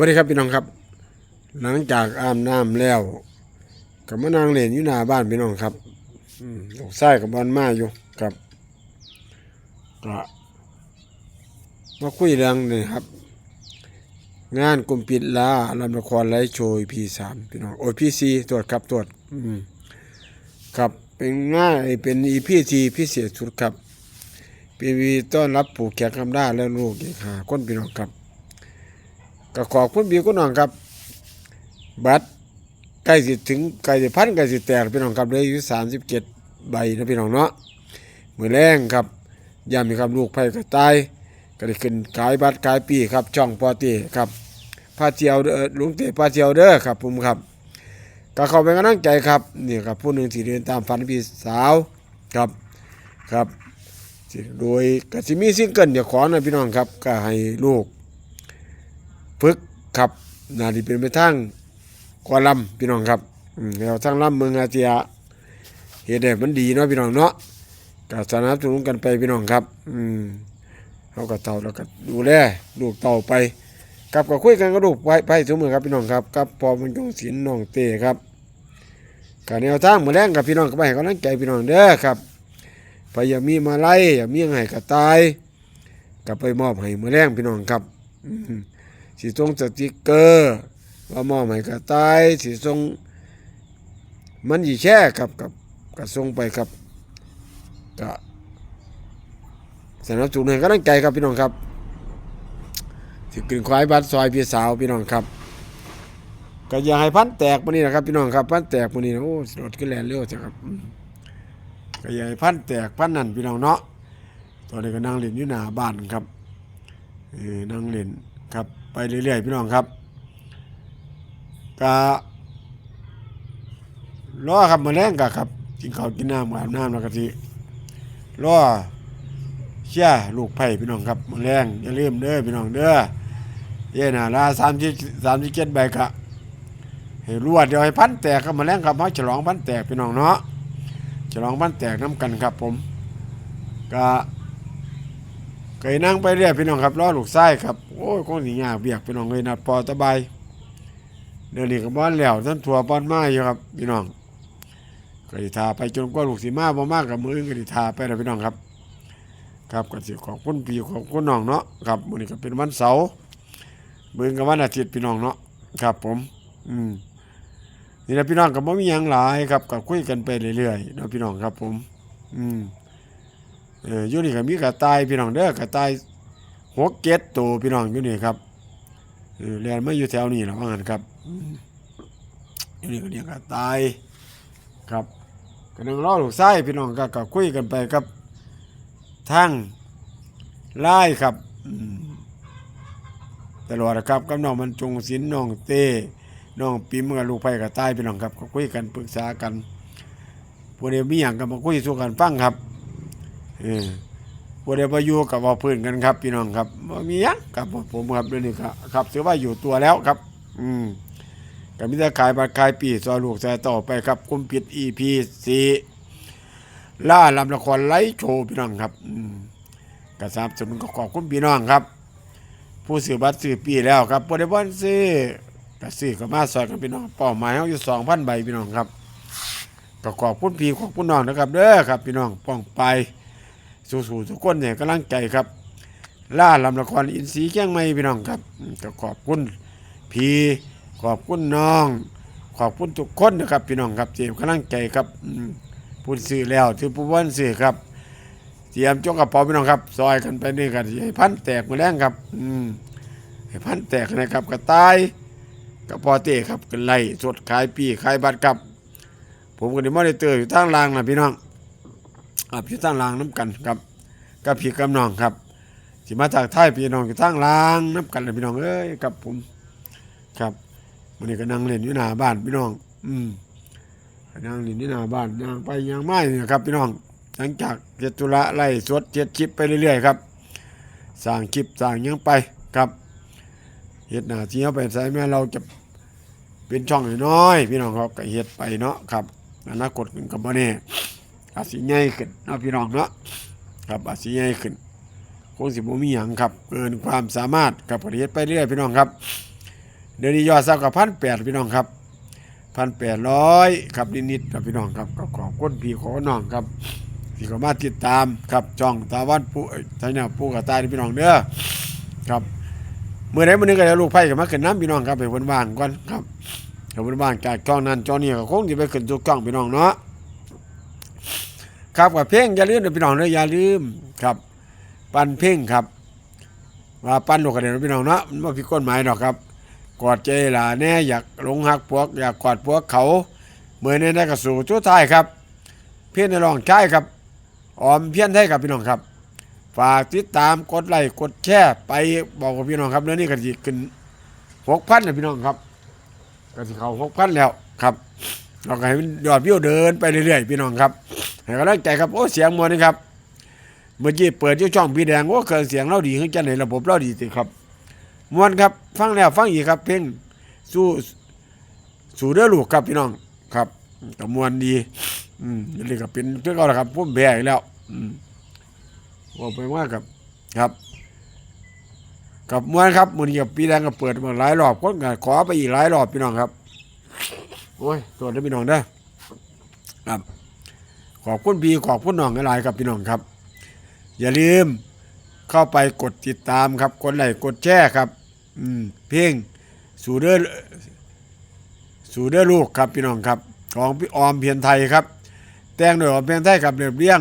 วัสดีครับพี่น้องครับ หลังจากอาบน้ำแล้วกับมานางเล่นอยู่หน้าบ้านพี่น้องครับอืมลูกชายกับบอลมาอยู่ครับก็มาคุยเรื่องนี่ครับ งานกลุ่มปิดลาลำละครไลฟ์โชว์พีสามพี่น้องโอ้พีซีตรวจครับตรวจอืมครับเป็นง่ายเป็นอีพีทีพิเศษสุดครับปีวีต้อนรับผู้แขกคำด้าและลูกเด็กหาคนพี่น้องครับ ก็ขอบคุณพี่คุณน้องครับบัตรใกล้สิถึงใกล้สิพันใกล้สิแตกพี่น้องครับเหลยอยู่สามสิบเจ็ดใบนะพี่น้องเนาะมือแรงครับยามมีครับลูกไผ่กระต่ายก็ได้ขึ้นขายบัตรขายปีครับช่องปอต้ครับพาเทียวเด้อลุงเต้พาเทียวเด้อครับผมครับก็เข้าไปกำลังใจครับนี่ครับผู้หนึ่งที่เดินตามฝันพี่สาวครับครับโดยก็สิมีซิงเกิลเดี๋ยวขอนะพี่น้องครับก็ให้ลูก ฝึกครับนาดีเป็นไปทางกอลำพี่น้องครับแล้วทางลำเมืองอาเซียเหตุใดมันดีเนาะพี่น้องเนาะก็สนับสนุนกันไปพี่น้องครับ อืมเขาก็เต่าแล้วก็ดูแลลูกเต่าไปกับก็คุยกันกับลูกไปไปทุกมือครับพี่น้องครับกับพอมันจงศิลน้องเต้ครับกแนวทางมือแรงกับพี่น้องก็ไปให้กำลังใจพี่น้องเด้อครับไปอย่ามีมาไล่อย่ามีให้กระตายก็ไปมอบให้มือแรงพี่น้องครับอืม สีทรงสติกเกอร์ว่ามอบให้กระต่ายสีทรงมันยีแช่ครับกับกระทรงไปครับก็สนับสนุนให้กำลังใจครับพี่น้องครับสิกินควายบัดซอยพี่สาวพี่น้องครับก็อย่าให้พันแตกมานี่นะครับพี่น้องครับพันแตกมานี่นะโอ้รถขึ้นแลนเร็วจังครับก็อย่าให้พันแตกพันนั่นพี่น้องเนาะตอนนี้ก็นั่งเล่นอยู่หน้าบ้านครับเออนั่งเล่นครับ ไปเรื่อยๆพี่น้องครับก็รอครับมาแรงกะครับกินข้าวกินน้ำอาบน้ำแล้วก็ทีรอเชี่ยลูกไผ่พี่น้องครับมาแรงอย่าลืมเด้อพี่น้องเด้อเย้น่ะลาสามสิบสามสิบเจ็ดใบกะให้รวดเดี๋ยวให้พันแตกครับมาแรงครับมาฉลองพันแตกพี่น้องเนาะฉลองพันแตกน้ำกันครับผมก็ คยนั่งไปเรื่อยพี่น้องครับล้อลูกไส้ครับโอ้ยคงสิยากเบียกพี่น้องเลยนัดปอตะบายเดี๋ยวนี้ก็บ้านแล้วท่านถั่วบ้านม้อยู่ครับพี่น้องก็สิทาไปจนกว่าลูกสีมาบ่มากกับมืออื่นก็สิทาไปแล้วพี่น้องครับ ครับก็สิขอบคุณพี่ขอบคุณน้องเนาะครับมื้อนี้ก็เป็นวันเสาร์มือกับวันอาทิตย์พี่น้องเนาะครับ ผม อืมนี่แหละพี่น้องก็บ่มีหยังหลายครับก็คุยกันไปเรื่อยๆนะพี่น้องครับ ผม อืม เอออยู่นี่ก็มีกระต่ายพี่น้องเด้อกระต่ายหกเจ็ดตัวพี่น้องอยู่นี่ครับเออเรียนมาอยู่แถวนี้และว่างั้นครับอยู่นี่ก็เรียกกระต่ายครับก็นั่งรอลูกไส้พี่น้องก็ก็คุยกันไปครับทางไล่ครับตลอดครับกับน้องมันจงศิลน้องเต้น้องปิมกับลูกไผ่กระต่ายพี่น้องครับก็คุยกันปรึกษากันพวกเดียวมีอย่างก็มาคุยสู่กันฟังครับ เออบ่ได้มาอยู่กับว่าพื้นกันครับ พี่น้องครับบ่มีหยังครับผมครับเดี๋ยวนี้ครับครับถือว่าอยู่ตัวแล้วครับ อืมก็มีแต่ขายบัตรขายปีซอยลูกแซอยต่อไปครับกุมปิด EP 4ล่าลำละครไลฟ์โชว์พี่น้องครับอืมก็สามสนุนก็ขอบคุณพี่น้องครับ ผู้ซื้อบัตรซื้อปีแล้วครับบ่ได้บ่ซื้อก็ซื้อก็มาซอยกันพี่น้องเป้าหมายเฮาอยู่2,000ใบพี่น้องครับก็ขอบคุณพี่ขอบคุณน้องนะครับ เด้อครับ พี่น้องป้องไป สู้ๆทุกคนเนี่ยกำลังใจครับ ล่าลำละครอินทรีย์แก้งไม่พี่น้องครับก็ขอบคุณพี่ขอบคุณน้อง ขอบคุณทุกคนนะครับพี่น้องครับเตรียมกำลังใจครับพูดสื่อแล้วถือผู้วันสื่อครับเตรียมจกกระเป๋าพี่น้องครับ ซอยกันไปนี่กันให้พันแตกมาแรงครับ อืมให้พันแตกนะครับกระต่ายกระปอเต้ครับกันไล่สดขายปีขายบัตรครับ ผมก็ได้มอนิเตอร์อยู่ทางล่างนะพี่น้องครับอยู่ทางล่างน้ำกันครับ กับพี่กับน้องครับสิมาจากท้ายพี่น้องอยู่ทางลางน้ำกันเลยพี่น้องเอ้ยกับผมครับวันนี้ก็นั่งเล่นอยู่หน้าบ้านพี่น้อง อืมนั่งเล่นอยู่หน้าบ้านย่างไปย่างมาเนี่ยครับ พี่น้อง หลังจากเจตุระไล่สวดเจ็ดคลิปไปเรื่อยๆครับสร้างคลิปสร้างยังไปครับเฮ็ดหน้าที่เอาไปใส่แม่เราจะเป็นช่องน้อยพี่น้องครับก็เฮ็ดไปเนาะครับอนาคตขึ้นกับบ่แน่อาจสิใหญ่ขึ้นเนาะพี่น้องเนาะ ครับอาจสิใหญ่ขึ้นคงสิบ่มีหยังครับ เกินความสามารถกับประเทศไปเรื่อยพี่น้องครับเดี๋ยวนี้ยอดซับกับพันแปดพี่น้องครับพันแปดร้อยครับนิดๆครับพี่น้องครับก็ขอบคุณพี่ขอน้องครับที่เขามาติดตามครับช่องตาวันปูทางเนี่ยปูกับตาที่พี่น้องเด้อครับเมื่อไหร่มื่อนี้ก็จะลูกไผ่กับมาขึ้นน้ำพี่น้องครับไปวันว่างก่อนครับเดี๋ยววันว่างจากช่องนั้นช่องนี้ก็คงจะไปขึ้นทุกช่องพี่น้องเนาะ ครับกับเพลงอย่าลืมนะพี่น้องเด้ออย่าลืมครับ ปันเพลงครับว่าปั้นลูกกระเด็นพี่น้องเนาะมันว่าผิดกฎหมายดอกครับ กอดใจหลาแน่อยากหลงหักพวก อยากกอดพวกเขาเมื่อนี้ได้กระสู่ชั่ท้ายครับ เพี้ยนในรองใช้ครับออมเพี้ยนไทยครับพี่น้องครับ ฝากติดตามกดไลค์กดแชร์ไปบอกกับพี่น้องครับเรื่องนี้ก็จะขึ้นหกพันนะพี่น้องครับก็จะเขาหกพันแล้วครับเราก็ให้มันยอดวิวเดินไปเรื่อยๆพี่น้องครับ ให้กำลังใจครับโอ้เสียงมวลนี่ครับเมื่อกี้เปิดที่ช่องพี่แดงว่าเครื่องเสียงเราดีขึ้นจังไหนระบบเราดีสิครับมวนครับ ฟังแล้วฟังอีกครับ เพลงสู้สู่เด้อลูกครับพี่น้องครับกับมวนดี อืมนี่ก็เป็นเพื่อเขาละครับพุ่มแพ้อีกแล้วอืมบอกไปว่ากับครับกับมวนครับมือนี้กับพี่แดงก็เปิดมาหลายรอบคนก็ขอไปอีกหลายรอบพี่น้องครับโอ้ยตัวนี้พี่น้องเด้อครับ ขอบคุณพี่ขอบคุณน้องหลายครับพี่น้องครับ อย่าลืมเข้าไปกดติดตามครับกดไลค์กดแชร์ครับ อืมเพลงสู่เด้อสู่เด้อลูกครับพี่น้องครับ ของพี่ออมเพียรไทยครับ แต่งโดยออมเพียรไทยครับเรียบเรียง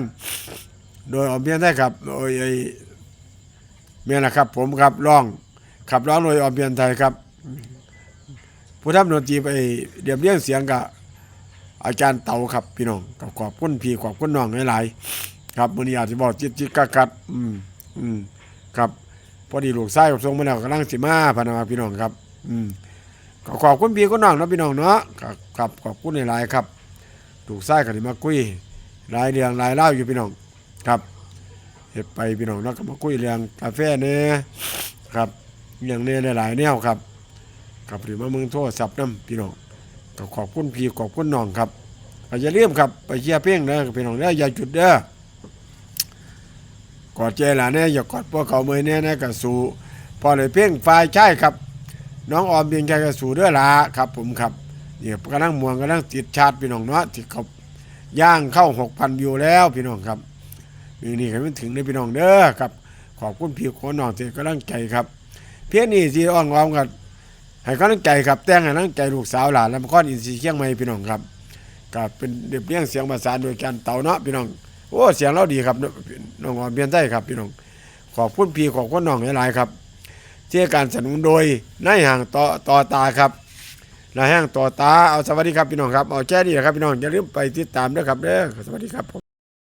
โดยออมเพียรไทยครับโดยไอ้เมียนะครับ ผมครับร้องขับร้องโดยออมเพียรไทยครับผู้ทำดนตรีไปเรียบเรียงเสียงกับ อาจารย์เต๋าครับพี่น้องกับขอบคุณพี่ขอบคุณน้องหลายๆครับมื้อนี้อาจจะบอกจิตจิตกักกัดอืมอืมครับพอดีลูกชายกับทรงมาแล้วกำลังสิมาพะนาพี่น้องครับ อืมก็ขอบคุณพี่คุณน้องนะพี่น้องเนาะครับครับขอบคุณหลายๆครับลูกชายก็ได้มาคุยหลายเรื่องหลายเล่าอยู่พี่น้องครับเฮ็ดไปพี่น้องเนาะก็มาคุยเรื่องกาแฟเนี่ยครับเรื่องเนี่ยหลายๆแนวครับกับหรือมาเมืองโทรศัพท์นํพี่น้อง ก็ขอบคุณพี่ขอบคุณน้องครับก็อย่าลืมครับไปเชียร์เพลงเด้อพี่น้องเด้ออย่าจุดเด้อกอดเจหลานเนี่ยอย่ากอดพวกเขาเมยเนี่ยนะกับสู่พอเลยเพ่งฝ่ายใช่ครับ น้องออมเพียงใจกับสู่เด้อละครับ ผมครับเนี่ยกำลังมวงกำลังติดชาร์จพี่น้องเนาะที่เขาย่างเข้าหกพันวิวแล้วพี่น้องครับนี่นี่ให้มันถึงในพี่น้องเด้อครับ ขอบคุณพี่คนน้องที่กำลังใจครับ เพียงนี่ที่อ่อนงอมกัน ให้กำลังใจครับแต่งให้กำลังใจลูกสาวหลานลำคอนอินทรีย์เชียงใหม่พี่น้องครับก็เป็นเรียบเรียงเสียงประสานโดยการเต่าเนาะพี่น้องโอ้เสียงเราดีครับน้องออมเพียนไส้ครับพี่น้องขอบคุณพี่ขอบคุณน้องหลายๆครับที่การสนับสนุนโดยนายห่างต่อต่อตาครับนายห่างต่อตาเอาสวัสดีครับพี่น้องครับเอาแค่นี้นะครับพี่น้องอย่าลืมไปติดตามด้วยครับเด้อสวัสดีครับผม